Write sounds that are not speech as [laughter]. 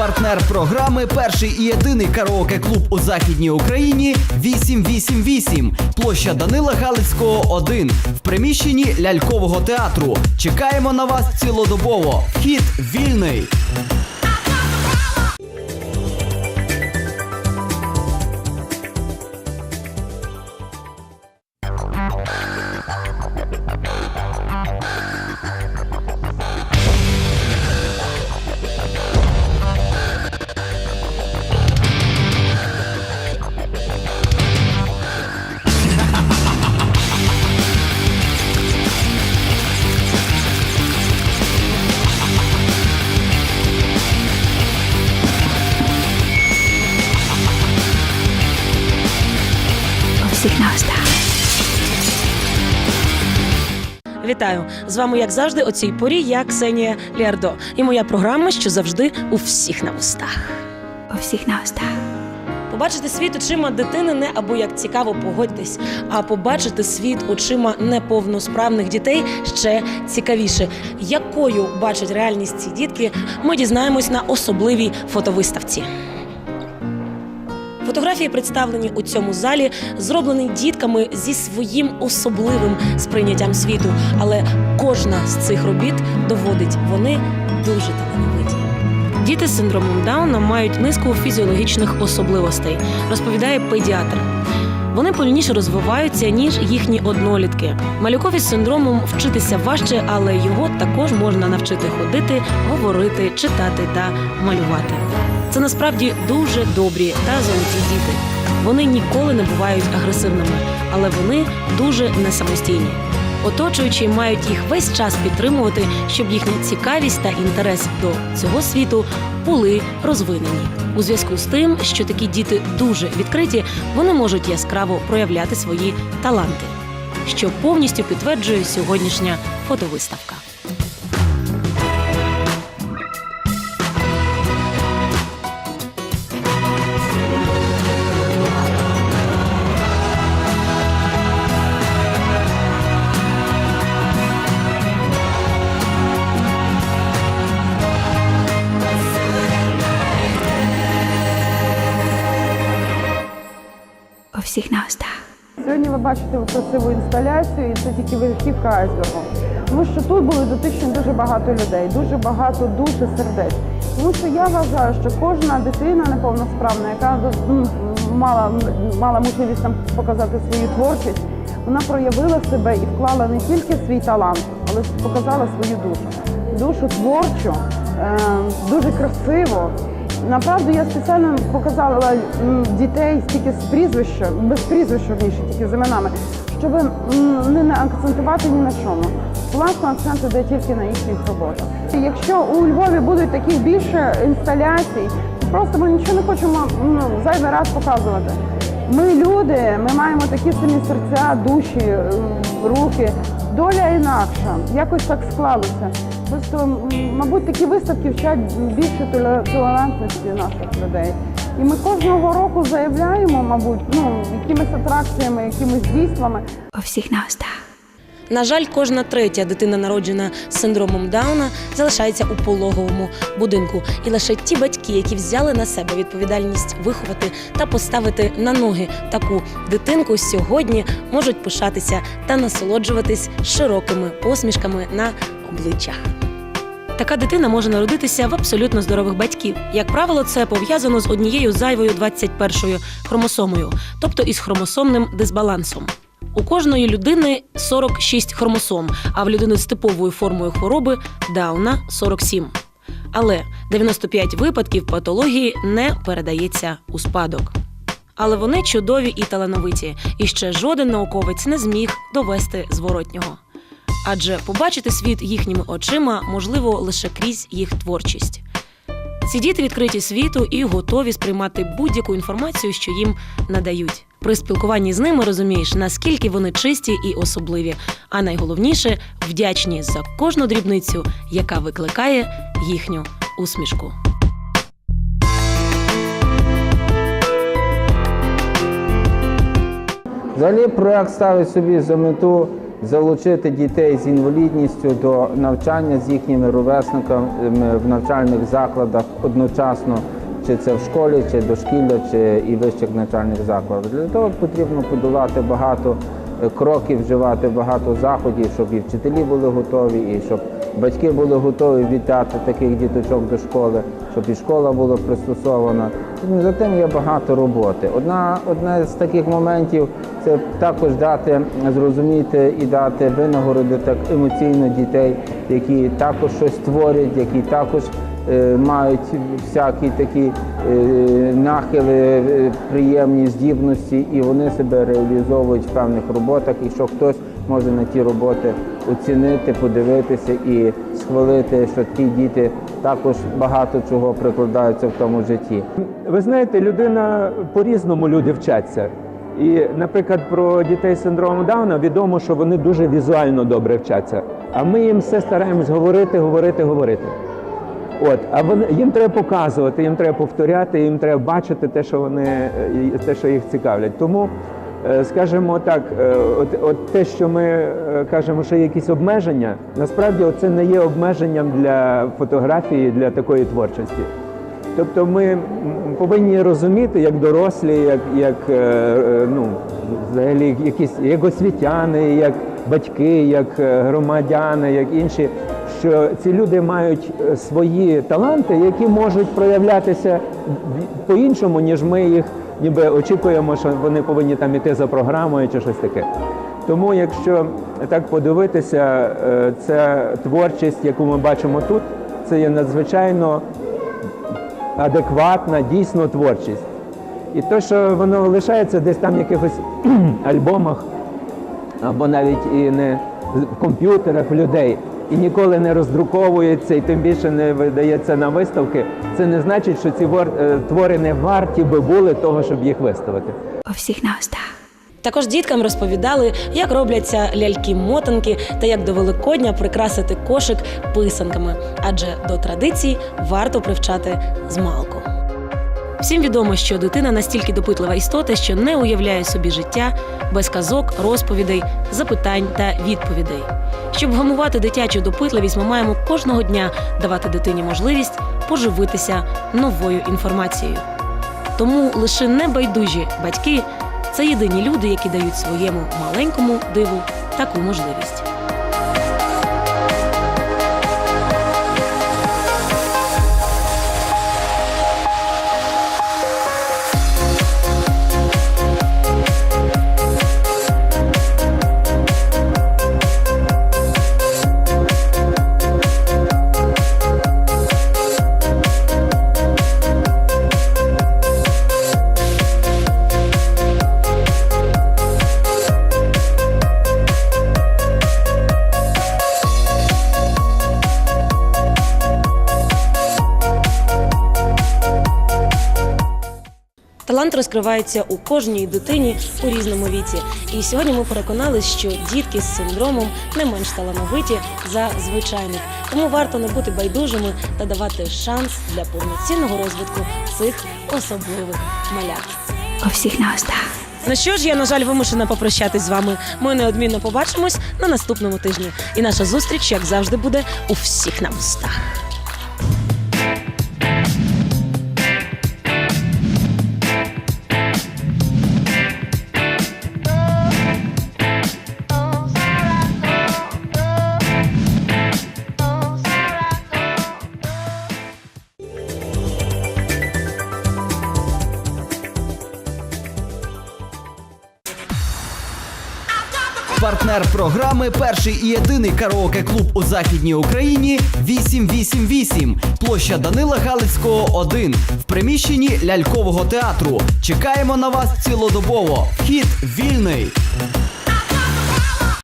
Партнер програми перший і єдиний караоке-клуб у західній Україні 888. Площа Данила Галицького 1 в приміщенні лялькового театру. Чекаємо на вас цілодобово. Вхід вільний. Всіх. Вітаю з вами, як завжди, о цій порі я Ксенія Ліардо. І моя програма, що завжди у всіх на вустах. У всіх на устах. Побачити світ очима дитини не або як цікаво погодьтесь, а побачити світ очима неповносправних дітей ще цікавіше. Якою бачать реальність ці дітки, ми дізнаємось на особливій фотовиставці. Фотографії представлені у цьому залі, зроблені дітками зі своїм особливим сприйняттям світу. Але кожна з цих робіт доводить, вони дуже талановиті. Діти з синдромом Дауна мають низку фізіологічних особливостей, розповідає педіатр. Вони повільніше розвиваються, ніж їхні однолітки. Малюкові з синдромом вчитися важче, але його також можна навчити ходити, говорити, читати та малювати. Це насправді дуже добрі та золоті діти. Вони ніколи не бувають агресивними, але вони дуже несамостійні. Оточуючі мають їх весь час підтримувати, щоб їхня цікавість та інтерес до цього світу були розвинені. У зв'язку з тим, що такі діти дуже відкриті, вони можуть яскраво проявляти свої таланти, що повністю підтверджує сьогоднішня фотовиставка. У всіх на устах. Сьогодні ви бачите красиву інсталяцію, і це тільки верхівка айсбергу. Тому що тут були дотичні дуже багато людей, дуже багато душ і сердець. Тому що я вважаю, що кожна дитина неповносправна, яка мала, мала можливість там показати свою творчість, вона проявила себе і вклала не тільки свій талант, але показала свою душу. Душу творчу, е, дуже красиво. Направду я спеціально показала дітей тільки з прізвища, без прізвища верніше, тільки з іменами, щоб не акцентувати ні на чому. Власне, акцент іде тільки на їхніх роботах. Якщо у Львові будуть таких більше інсталяцій, просто ми нічого не хочемо ну, зайвий раз показувати. Ми люди, ми маємо такі самі серця, душі, руки. Доля інакша, якось так склалося. Просто, мабуть, такі виставки вчать більше толе- толерантності наших людей. І ми кожного року заявляємо, мабуть, ну, якимись атракціями, якимись дійствами. У всіх на устах. На жаль, кожна третя дитина, народжена з синдромом Дауна, залишається у пологовому будинку. І лише ті батьки, які взяли на себе відповідальність виховати та поставити на ноги таку дитинку, сьогодні можуть пишатися та насолоджуватись широкими посмішками на обличчях. Така дитина може народитися в абсолютно здорових батьків. Як правило, це пов'язано з однією зайвою 21-ю хромосомою, тобто із хромосомним дисбалансом. У кожної людини 46 хромосом, а в людини з типовою формою хвороби Дауна 47. Але 95 випадків патології не передається у спадок. Але вони чудові і талановиті, і ще жоден науковець не зміг довести зворотнього. Адже побачити світ їхніми очима можливо лише крізь їх творчість. Ці діти відкриті світу і готові сприймати будь-яку інформацію, що їм надають. При спілкуванні з ними розумієш, наскільки вони чисті і особливі, а найголовніше вдячні за кожну дрібницю, яка викликає їхню усмішку. Взагалі проект ставить собі за мету залучити дітей з інвалідністю до навчання з їхніми ровесниками в навчальних закладах одночасно, чи це в школі, чи дошкілля, чи і вищих навчальних закладах. Для того потрібно подолати багато е, кроків, вживати багато заходів, щоб і вчителі були готові, і щоб батьки були готові віддати таких діточок до школи, щоб і школа була пристосована. Ну, за тим є багато роботи. Одна, одне з таких моментів це також дати зрозуміти і дати винагороди так емоційно дітей, які також щось творять, які також е, мають всякі такі е, нахили, е, приємні здібності, і вони себе реалізовують в певних роботах, і що хтось може на ті роботи оцінити, подивитися і схвалити, що ті діти також багато чого прикладаються в тому житті. Ви знаєте, людина по-різному люди вчаться. І, наприклад, про дітей з синдромом Дауна відомо, що вони дуже візуально добре вчаться. А ми їм все стараємось говорити, говорити, говорити. От, а вони їм треба показувати, їм треба повторяти, їм треба бачити те, що вони е, те, що їх цікавлять. Тому, скажімо так, е, от, от те, що ми е, кажемо, що є якісь обмеження, насправді це не є обмеженням для фотографії, для такої творчості. Тобто ми повинні розуміти, як дорослі, як, як, е, е, ну, взагалі, якісь, як освітяни, як батьки, як е, громадяни, як інші, що ці люди мають е, свої таланти, які можуть проявлятися по-іншому, ніж ми їх ніби очікуємо, що вони повинні там іти за програмою чи щось таке. Тому, якщо так подивитися, е, ця творчість, яку ми бачимо тут, це є надзвичайно адекватна, дійсно творчість. І те, що воно лишається десь там в якихось [clears throat] альбомах, або навіть і не в комп'ютерах в людей, і ніколи не роздруковується, і тим більше не видається на виставки, це не значить, що ці е, твори не варті би були того, щоб їх виставити. У всіх на устах. Також діткам розповідали, як робляться ляльки-мотанки та як до Великодня прикрасити кошик писанками, адже до традицій варто привчати змалку. Всім відомо, що дитина настільки допитлива істота, що не уявляє собі життя без казок, розповідей, запитань та відповідей. Щоб вгамувати дитячу допитливість, ми маємо кожного дня давати дитині можливість поживитися новою інформацією. Тому лише небайдужі батьки це єдині люди, які дають своєму маленькому диву таку можливість. Талант розкривається у кожній дитині у різному віці. І сьогодні ми переконались, що дітки з синдромом не менш талановиті за звичайних. Тому варто не бути байдужими та давати шанс для повноцінного розвитку цих особливих малят. У всіх на устах. Ну що ж, я на жаль вимушена попрощатись з вами. Ми неодмінно побачимось на наступному тижні. І наша зустріч, як завжди, буде у всіх на вустах. Партнер програми перший і єдиний караоке-клуб у західній Україні 888. Площа Данила Галицького 1 в приміщенні лялькового театру. Чекаємо на вас цілодобово. Вхід вільний.